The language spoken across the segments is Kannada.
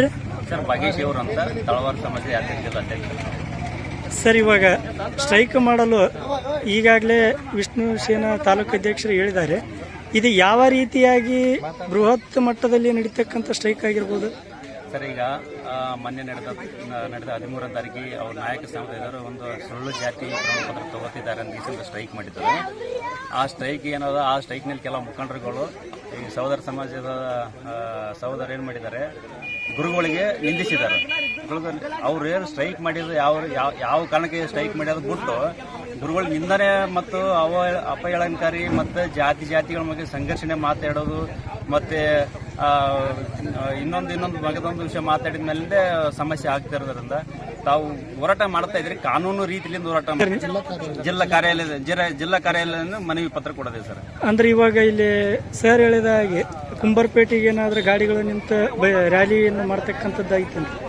ಹೆಸರು ಸರ್ ಭಾಗೇಶ್ ಅವರು ಅಂತ ತಳವಾರ ಸರ್ ಇವಾಗ ಸ್ಟ್ರೈಕ್ ಮಾಡಲು ಈಗಾಗಲೇ ವಿಷ್ಣು ಸೇನಾ ತಾಲೂಕು ಅಧ್ಯಕ್ಷರು ಹೇಳಿದ್ದಾರೆ. ಇದು ಯಾವ ರೀತಿಯಾಗಿ ಬೃಹತ್ ಮಟ್ಟದಲ್ಲಿ ನಡೀತಕ್ಕಂಥ ಸ್ಟ್ರೈಕ್ ಆಗಿರ್ಬೋದು? ಸರ್, ಈಗ ಮೊನ್ನೆ ನಡೆದ ನಡೆದ ಹದಿಮೂರನೇ ತಾರೀಕಿಗೆ ಅವ್ರ ನಾಯಕ ಸಮುದಾಯದವರು ಒಂದು ಸುಳ್ಳು ಜಾತಿ ಪ್ರಮಾಣಪತ್ರ ತಗೋತಿದ್ದಾರೆ ಅಂತ ಸ್ಟ್ರೈಕ್ ಮಾಡಿದ್ದಾರೆ. ಆ ಸ್ಟ್ರೈಕ್ ಏನದ, ಆ ಸ್ಟ್ರೈಕ್ನಲ್ಲಿ ಕೆಲವು ಮುಖಂಡರುಗಳು, ಈ ಸಹೋದರ ಸಮಾಜದ ಸಹೋದರ ಏನು ಮಾಡಿದ್ದಾರೆ, ಗುರುಗಳಿಗೆ ನಿಂದಿಸಿದ್ದಾರೆ. ಅವ್ರು ಏನು ಸ್ಟ್ರೈಕ್ ಮಾಡಿದ್ರು, ಯಾವ ಯಾವ ಕಾರಣಕ್ಕೆ ಸ್ಟ್ರೈಕ್ ಮಾಡ್ಯೋದು ಬಿಟ್ಟು ನಿಂದನೆ ಮತ್ತು ಅವ ಅಪಹೇಳನಕಾರಿ ಮತ್ತು ಜಾತಿ ಜಾತಿಗಳ ಬಗ್ಗೆ ಸಂಘರ್ಷಣೆ ಮಾತಾಡೋದು ಮತ್ತು ಆ, ಇನ್ನೊಂದು ಇನ್ನೊಂದು ಮಗದೊಂದು ವಿಷಯ ಮಾತಾಡಿದ ಮೇಲೆ ಸಮಸ್ಯೆ ಆಗ್ತಿರೋದ್ರಿಂದ ತಾವು ಹೋರಾಟ ಮಾಡ್ತಾ ಇದ್ರಿ ಕಾನೂನು ರೀತಿಯಿಂದ ಹೋರಾಟ ಜಿಲ್ಲಾ ಕಾರ್ಯಾಲಯದ ಜಿಲ್ಲಾ- ಜಿಲ್ಲಾ ಕಾರ್ಯಾಲಯದಿಂದ ಮನವಿ ಪತ್ರ ಕೊಡದೆ ಸರ್. ಅಂದ್ರೆ ಇವಾಗ ಇಲ್ಲಿ ಸರ್ ಹೇಳಿದ ಹಾಗೆ ಕುಂಬರ್ಪೇಟೆಗೆ ಏನಾದ್ರೂ ಗಾಡಿಗಳು ನಿಂತ ರ್ಯಾಲಿಯನ್ನು ಮಾಡ್ತಕ್ಕಂಥದ್ದಾಯ್ತು ಐತಂತ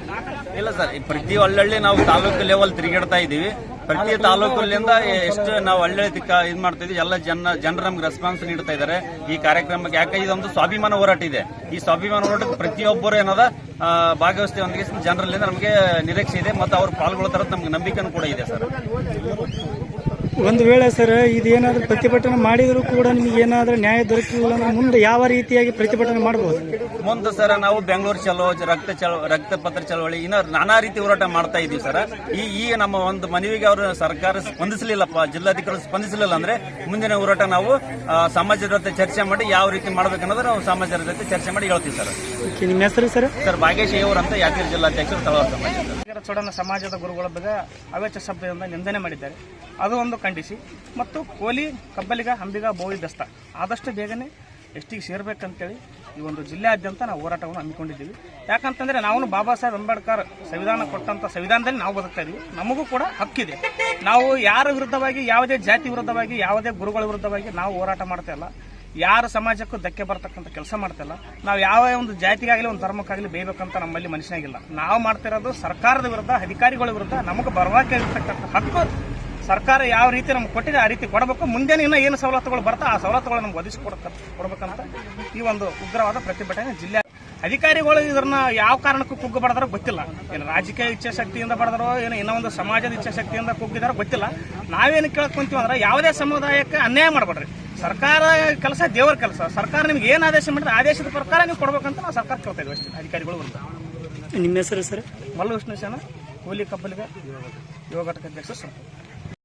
ಇಲ್ಲ ಸರ್ ಪ್ರತಿ ಹಳ್ಳಿ ನಾವು ತಾಲೂಕು ಲೆವೆಲ್ ತಿರುಗಾಡ್ತಾ ಇದೀವಿ ಪ್ರತಿ ತಾಲೂಕಲ್ಲಿಂದ ಎಷ್ಟು ನಾವು ಹಳ್ಳಿ ಇದು ಮಾಡ್ತಾ ಇದೀವಿ ಎಲ್ಲ ಜನ, ಜನರು ನಮ್ಗೆ ರೆಸ್ಪಾನ್ಸ್ ನೀಡ್ತಾ ಇದ್ದಾರೆ ಈ ಕಾರ್ಯಕ್ರಮಕ್ಕೆ ಯಾಕೆ ಇದೊಂದು ಸ್ವಾಭಿಮಾನ ಹೋರಾಟ ಇದೆ. ಈ ಸ್ವಾಭಿಮಾನ ಹೋರಾಟಕ್ಕೆ ಪ್ರತಿಯೊಬ್ಬರು ಏನದ ಭಾಗವಹಿಸ್ತೇವೆ ಒಂದಿಗೆ ಜನರಲ್ಲಿಂದ ನಮಗೆ ನಿರೀಕ್ಷೆ ಇದೆ ಮತ್ತು ಅವ್ರು ಪಾಲ್ಗೊಳ್ತಾರ ನಮ್ಗೆ ನಂಬಿಕೆನೂ ಕೂಡ ಇದೆ ಸರ್. ಒಂದು ವೇಳೆ ಸರ್ ಇದೇನಾದ್ರೂ ಪ್ರತಿಭಟನೆ ಮಾಡಿದರೂ ಕೂಡ ನಿಮ್ಗೆ ಏನಾದ್ರೂ ನ್ಯಾಯ ದೊರಕಿಲ್ಲ ಅಂದ್ರೆ ಮುಂದೆ ಯಾವ ರೀತಿಯಾಗಿ ಪ್ರತಿಭಟನೆ ಮಾಡಬಹುದು ಮುಂದೆ ಸರ್ ನಾವು ಬೆಂಗಳೂರು ಚಲೋ ರಕ್ತ ಚಳ ರಕ್ತ ಪತ್ರ ಚಳವಳಿ ಇನ್ನೂ ನಾನಾ ರೀತಿ ಹೋರಾಟ ಮಾಡ್ತಾ ಇದೀವಿ ಸರ್. ಈ ಈ ನಮ್ಮ ಒಂದು ಮನವಿಗೆ ಅವರು ಸರ್ಕಾರ ಸ್ಪಂದಿಸಲಿಲ್ಲಪ್ಪ ಜಿಲ್ಲಾಧಿಕಾರಿ ಸ್ಪಂದಿಸಲಿಲ್ಲ ಅಂದ್ರೆ ಮುಂದಿನ ಹೋರಾಟ ನಾವು ಸಮಾಜದ ಜೊತೆ ಚರ್ಚೆ ಮಾಡಿ ಯಾವ ರೀತಿ ಮಾಡ್ಬೇಕನ್ನೋದು ನಾವು ಸಮಾಜದ ಜೊತೆ ಚರ್ಚೆ ಮಾಡಿ ಹೇಳ್ತೀವಿ ಸರ್. ನಿಮ್ಮ ಹೆಸರು ಸರ್? ಸರ್ ಭಾಗೇಶ್ ಅವರು ಅಂತ ಯಾದಗಿರಿ ಜಿಲ್ಲಾಧ್ಯಕ್ಷರು ತಳವಾರ ಸಮಾಜದ ಗುರುಗಳ ಬಗ್ಗೆ ಅವೇಚ ಶಬ್ದದಿಂದ ನಿಂದನೆ ಮಾಡಿದ್ದಾರೆ. ಅದು ಒಂದು ಖಂಡಿಸಿ. ಮತ್ತು ಕೋಲಿ, ಕಬ್ಬಲಿಗ ಹಂಬಿಗ ಬೋವಿ, ದಸ್ತ. ಆದಷ್ಟು ಬೇಗನೆ ಎಷ್ಟಿಗೆ ಸೇರ್ಬೇಕಂತೇಳಿ ಈ ಒಂದು ಜಿಲ್ಲೆಯಾದ್ಯಂತ ನಾವು ಹೋರಾಟವನ್ನು ಹಮ್ಮಿಕೊಂಡಿದ್ದೀವಿ. ಯಾಕಂತಂದ್ರೆ ನಾವು ಬಾಬಾ ಸಾಹೇಬ್ ಅಂಬೇಡ್ಕರ್ ಸಂವಿಧಾನ ಕೊಟ್ಟಂತ ಸಂವಿಧಾನದಲ್ಲಿ ನಾವು ಬದುಕ್ತಾ ಇದೀವಿ. ನಮಗೂ ಕೂಡ ಹಕ್ಕಿದೆ. ನಾವು ಯಾರ ವಿರುದ್ಧವಾಗಿ, ಯಾವುದೇ ಜಾತಿ ವಿರುದ್ಧವಾಗಿ, ಯಾವುದೇ ಗುರುಗಳ ವಿರುದ್ಧವಾಗಿ ನಾವು ಹೋರಾಟ ಮಾಡ್ತಾ ಇಲ್ಲ. ಯಾರ ಸಮಾಜಕ್ಕೂ ಧಕ್ಕೆ ಬರ್ತಕ್ಕಂಥ ಕೆಲಸ ಮಾಡ್ತಿಲ್ಲ ನಾವು ಯಾವ ಒಂದು ಜಾತಿಗಾಗಲಿ, ಒಂದು ಧರ್ಮಕ್ಕಾಗಲಿ ಬೇಯಬೇಕಂತ ನಮ್ಮಲ್ಲಿ ಮನುಷ್ಯನಾಗಿಲ್ಲ ನಾವು ಮಾಡ್ತಿರೋದು ಸರ್ಕಾರದ ವಿರುದ್ಧ, ಅಧಿಕಾರಿಗಳ ವಿರುದ್ಧ ನಮಗೆ ಬರವಾಗಿ ಇರ್ತಕ್ಕಂಥ ಹಕ್ಕು ಸರ್ಕಾರ ಯಾವ ರೀತಿ ನಮ್ಗೆ ಕೊಟ್ಟಿದೆ ಆ ರೀತಿ ಕೊಡಬೇಕು. ಮುಂದೆ ಇನ್ನ ಏನು ಸವಲತ್ತುಗಳು ಬರ್ತಾ ಆ ಸವಲತ್ತುಗಳು ನಮ್ಗೆ ಒದಗಿಸಿ ಕೊಡಬೇಕಂತ ಈ ಒಂದು ಉಗ್ರವಾದ ಪ್ರತಿಭಟನೆ ಜಿಲ್ಲೆ ಅಧಿಕಾರಿಗಳು ಇದನ್ನ ಯಾವ ಕಾರಣಕ್ಕೂ ಕುಗ್ಗು ಬಡದಾರೋ ಗೊತ್ತಿಲ್ಲ. ಏನು ರಾಜಕೀಯ ಇಚ್ಛಾಶಕ್ತಿಯಿಂದ ಬಡದಾರೋ ಏನು ಇನ್ನೊಂದು ಒಂದು ಸಮಾಜದ ಇಚ್ಛಾಶಕ್ತಿಯಿಂದ ಕುಗ್ಗಿದಾರೋ ಗೊತ್ತಿಲ್ಲ. ನಾವೇನು ಕೇಳ್ಕೊಂತೀವಿ ಅಂದ್ರೆ ಯಾವುದೇ ಸಮುದಾಯಕ್ಕೆ ಅನ್ಯಾಯ ಮಾಡಬೇಡ್ರಿ. ಸರ್ಕಾರ ಕೆಲಸ ದೇವರ ಕೆಲಸ. ಸರ್ಕಾರ ನಿಮ್ಗೆ ಏನು ಆದೇಶ ಮಾಡಿದ್ರೆ ಆದೇಶದ ಪ್ರಕಾರ ನೀವು ಕೊಡ್ಬೇಕಂತ ನಾವು ಸರ್ಕಾರ ಕೇಳ್ತಾ ಇದ್ವಿ ಅಷ್ಟೇ ಅಧಿಕಾರಿಗಳು ನಿಮ್ಮ ಹೆಸರು ಸರ್? ಮಲ್ಲು ವಿಷ್ಣು ಸೇನ ಕೂಲಿ ಕಬ್ಬಲಿಗ ಯುವ ಘಟಕ ಅಧ್ಯಕ್ಷ ಸಂಪು